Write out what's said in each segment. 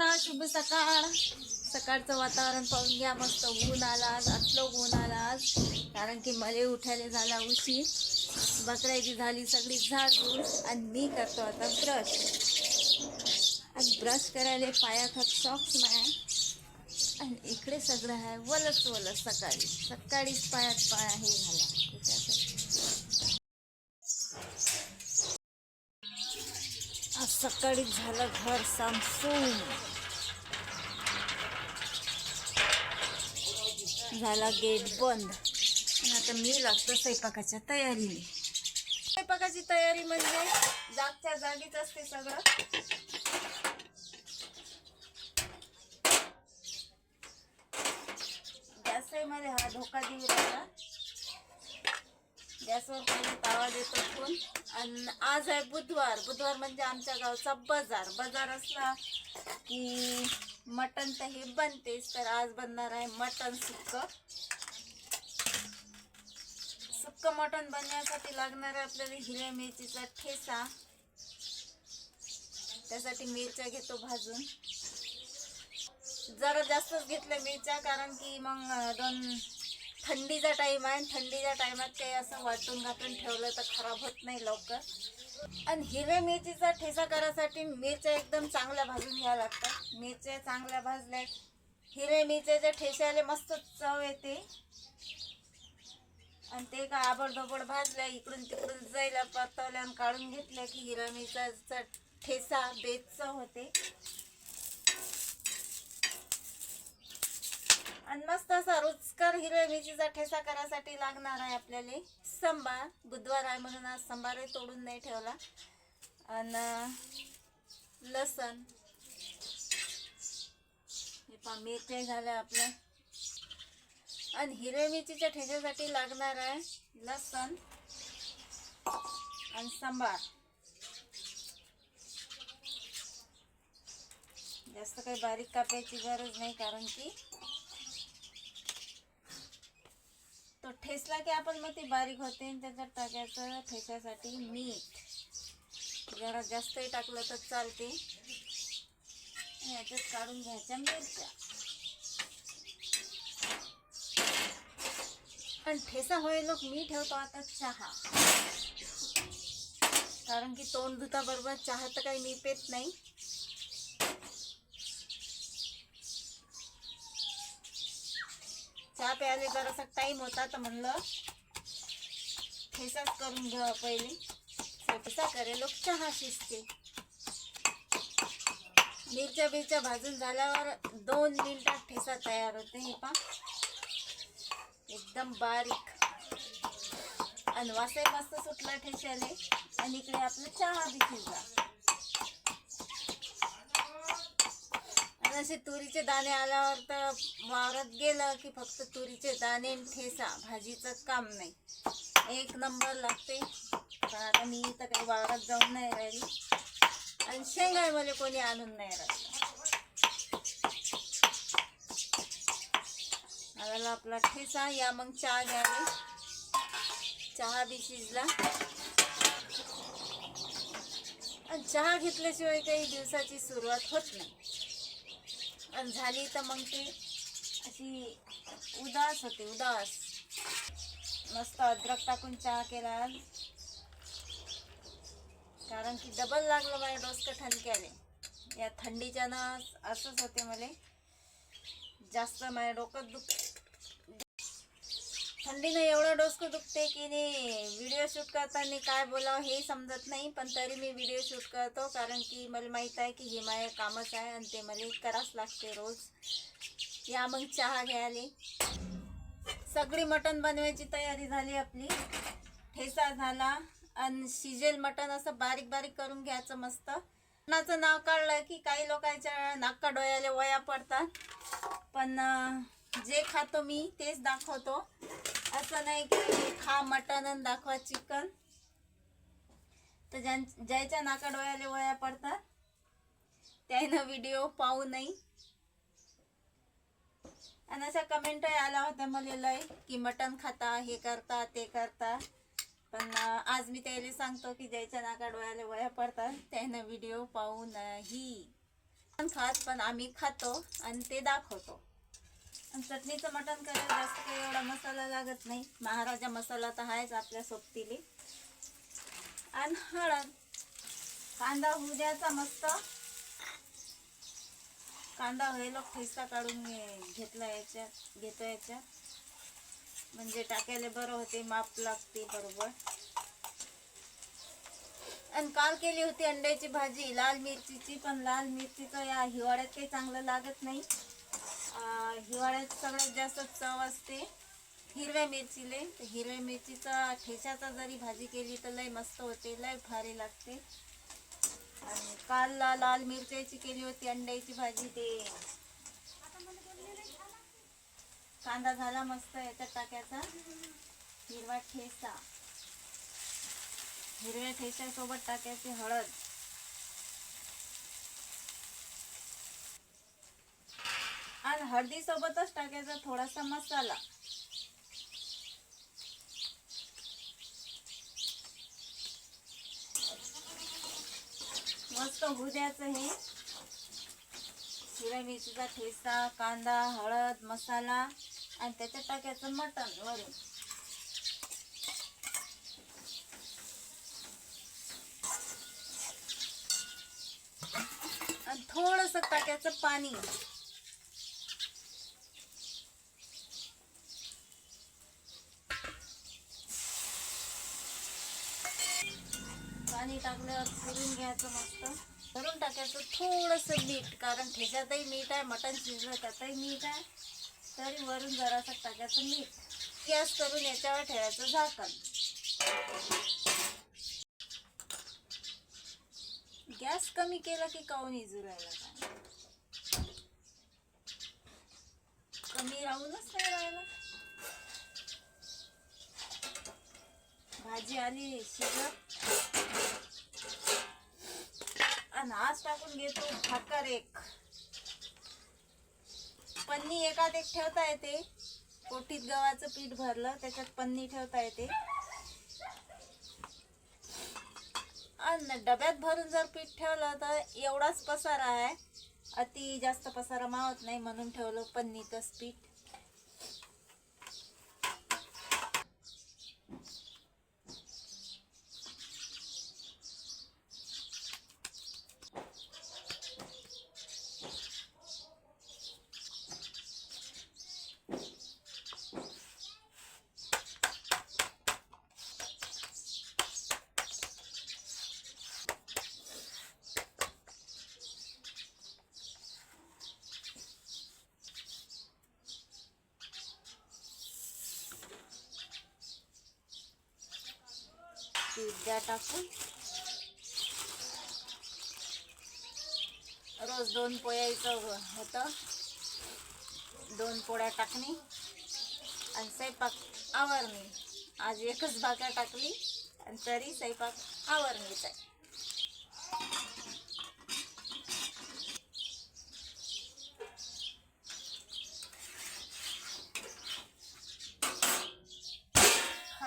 सगळ्यांना शुभ सकाळ. सकाळचं वातावरण पाहून घ्या मस्त ऊन आला आज आतलं ऊन आला आज. कारण की मले उठायला झाला उशीर. बकऱ्याची झाली सगळी झाडून आणि मी करतो आता ब्रश. आणि ब्रश करायला पायात हात सॉक्स नाही आणि इकडे सगळं आहे वलस वलस सकाळी. सकाळीच पायात पाय हे झाला आज सकाळीच झालं घर सामसून झाला गेट बंद. आणि आता मी लागतो स्वयंपाकाच्या तयारीने. स्वयंपाकाची तयारी म्हणजे जागच्या जागीच असते सगळं. मध्ये हा धोका देऊ राहिला. गॅसवर पहिले तावा देतो पण आणि आज आहे बुधवार. बुधवार म्हणजे आमच्या गावचा बाजार. बाजार असला की मटण तर हे बनतेच तर आज बनणार आहे मटण सुक्कं. सुक्कं मटण बनवण्यासाठी लागणार आहे आपल्याला हिरव्या मिरचीचा ठेसा त्यासाठी मिरच्या घेतो भाजून. जरा जास्तच घेतल्या मिरच्या कारण की मग दोन थंडीचा टाईम आहे थंडीच्या टायमात काही असं वाटून घातून ठेवलं तर खराब होत नाही लवकर. आणि हिरव्या मिरचीचा ठेसा करायसाठी मिरच्या एकदम चांगल्या भाजून घ्यावं लागतात. मिरच्या चांगल्या भाजल्या हिरव्या मिरच्याच्या ठेस्याला मस्त चव येते. आणि ते का आबडधोबड भाजल्या इकडून तिकडून जायला परतवल्या आणि काढून घेतल्या की हिरव्या मिरच्याचा ठेसा बेचव होते. आणि मस्त असा रुचकर हिरव्या मिरचीचा ठेसा करायसाठी लागणार आहे आपल्याला. संबार. बुधवार आहे म्हणून आज संबारही तोडून नाही ठेवला. आणि लसण. हे पा मिरच्या झाल्या आपल्या. आणि हिरव्या मिरचीच्या ठेच्यासाठी लागणार आहे लसण आणि सांबार. जास्त काही बारीक कापायची गरज नाही कारण की ठेसला की आपण मग ते बारीक होते आणि त्याच्यात टाकायचं ठेच्यासाठी मीठ. जरा जास्तही टाकलं तर चालते. याच्यात काढून घ्यायच्या मिरच्या. आणि ठेसा होय लोक मी ठेवतो आता चहा. कारण की तोंड धुता बरोबर चहा तर काही मी पेत नाही. प्यायला जरासा टाइम होता तर म्हणलं ठेसाच करून घ्यावा पहिले. स्वयंपाक करे लोक चहा शिजते. मिरच्या बिरच्या भाजून झाल्यावर दोन मिनिटात ठेसा तयार होते हे पा एकदम बारीक. आणि वासाही मस्त सुटला ठेशाने आणि इकडे आपलं चहा बी शिजला असे तुरीचे दाणे आल्यावर तर वावरात गेलं की फक्त तुरीचे दाणे ठेसा भाजीचं काम नाही. एक नंबर लागते. पण आता मी तर काही वावरात जाऊन नाही राहिली. आणि शेंगाय मला कोणी आणून नाही राहिलं. आला आपला ठेसा या मग चहा घ्यावे. चहा बी शिजला. आणि चहा घेतल्याशिवाय काही दिवसाची सुरुवात होत नाही. आणि झाली तर मग ते अशी उदास होते उदास. मस्त अद्रक टाकून चहा केला. कारण की डबल लागलं माझ्या डोसकं ठणक्याने. या थंडीच्या ना असंच होते मला. जास्त माझ्या डोकं दुख थंडीनं एवढं डोसकं दुखते की नाही? व्हिडिओ शूट करताना काय बोलावं हे समजत नाही पण तरी मी व्हिडिओ शूट करतो कारण की मला माहीत आहे की हे माझे कामच आहे आणि ते मला करावंच लागते रोज. या मग चहा घ्यायला. सगळी मटण बनवायची तयारी झाली आपली. ठेसा झाला आणि शिजेल मटण असं बारीक बारीक करून घ्यायचं मस्त. मटणाचं नाव काढलं की काही लोकांच्या नाका डोळ्याला वया पडतात. पण जे खातो मी तेच दाखवतो. असं नाही की खा मटण आणि दाखवा चिकन. तर ज्यां ज्याच्या नाका डोळ्याला वया पडतात त्यानं व्हिडिओ पाहू नाही आणि अशा कमेंटही आल्या होत्या मला लय की मटण खाता हे करता ते करता. पण आज मी त्याला सांगतो की ज्याच्या नाका डोळ्याला वया पडतात त्यानं व्हिडिओ पाहू नाही. पण खात पण आम्ही खातो आणि ते दाखवतो. आणि चटणीचं मटण करायला जास्त काही एवढा मसाला लागत नाही. महाराजा मसाला तर आहेच आपल्या सोबतीले. आणि हळद. कांदा होऊ द्यायचा मस्त. कांदा व्हायला ठेसा काढून घेतला याच्यात घेतो याच्यात म्हणजे टाकायला बरं होते माप लागते बरोबर. आणि काल केली होती अंड्याची भाजी लाल मिरचीची पण लाल मिरची तर या हिवाळ्यात काही चांगलं लागत नाही. हिवाळ्यात सगळ्यात जास्त चव असते हिरव्या मिरचीले. तर हिरव्या मिरचीचा ठेच्याचा जरी भाजी केली तर लय मस्त होते लय भारी लागते. आणि काल ला- लाल मिरच्याची केली होती अंड्याची भाजी ते. कांदा झाला मस्त याच्यात टाक्याचा. हिरवा ठेचा. हिरव्या ठेच्यासोबत टाकायची हळद. हळदी सोबतच टाकायचा थोडासा मसाला. मस्त होऊ द्यायचं हे. हिरव्या मिरचीचा ठेचा कांदा हळद मसाला आणि त्याच्यात टाकायचं मटण वरून. आणि थोडस टाकायचं पाणी. पाणी टाकल्यावर फिरून घ्यायचं मस्त. भरून टाकायचं थोडंसं मीठ कारण ठेच्यातही मीठ आहे मटण शिजलं त्यातही मीठ आहे. तरी वरून जरासं टाकायचं मीठ. गॅस करून याच्यावर ठेवायचं झाकण. गॅस कमी केला की काऊन इजू राहिला काय कमी राहूनच नाही राहिला. भाजी आली शिजत. आणि आज टाकून घेतो भाकर एक. पन्नी एकात एक ठेवता येते. कोठीत गव्हाचं पीठ भरलं त्याच्यात पन्नी ठेवता येते. आणि डब्यात भरून जर पीठ ठेवलं तर एवढाच पसारा आहे. अति जास्त पसारा मावत नाही म्हणून ठेवलं पन्नीतच पीठ. त्या टाकून. रोज दोन पोळ्याचं होतं. दोन पोळ्या टाकणे आणि स्वयंपाक आवरणे आज एकच भाक्या टाकली. आणि तरी स्वयंपाक आवरणीच आहे.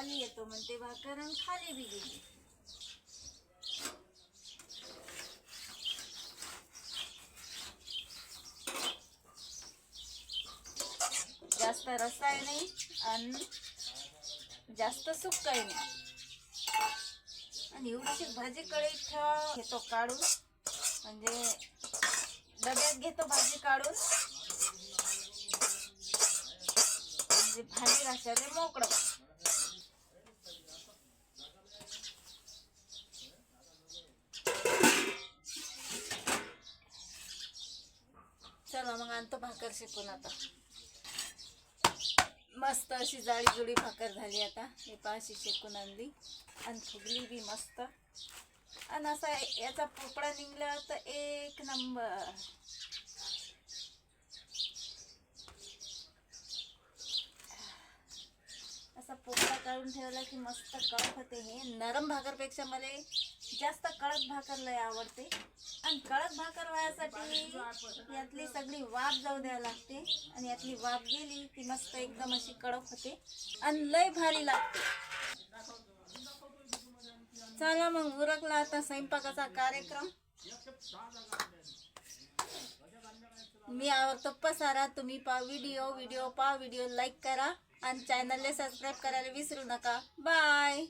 खाली येतो म्हणते भाकर खाली बी गेली. जास्त रसाय नाही आणि जास्त सुकाय नाही. आणि एवढीशी भाजी कढईत ठेवा घेतो काढून म्हणजे डब्यात घेतो भाजी काढून. म्हणजे भाजी घासायला मोकळं चला मग आणतो भाकर शिकून आता. मस्त अशी जाडी जुडी भाकर झाली आता. हे पाशी शेकून आणली. आणि फुगली बी मस्त. आणि असा याचा पोपडा निघला तर एक नंबर. असा पोपडा काढून ठेवला की मस्त कडक होते हे. नरम भाकरपेक्षा मला जास्त कडक भाकर लय आवडते. आणि कडक भाकर व्हायसाठी यातली सगळी वाफ जाऊ द्यावी लागते. आणि यातली वाफ गेली की मस्त एकदम अशी कडक होते. आणि लय भारी लागते. चला मग उरकला आता स्वयंपाकाचा कार्यक्रम. मी आवडतो पसारा. तुम्ही पा व्हिडिओ व्हिडिओ पा व्हिडिओ लाईक करा. आणि चॅनलला सबस्क्राईब करायला विसरू नका. बाय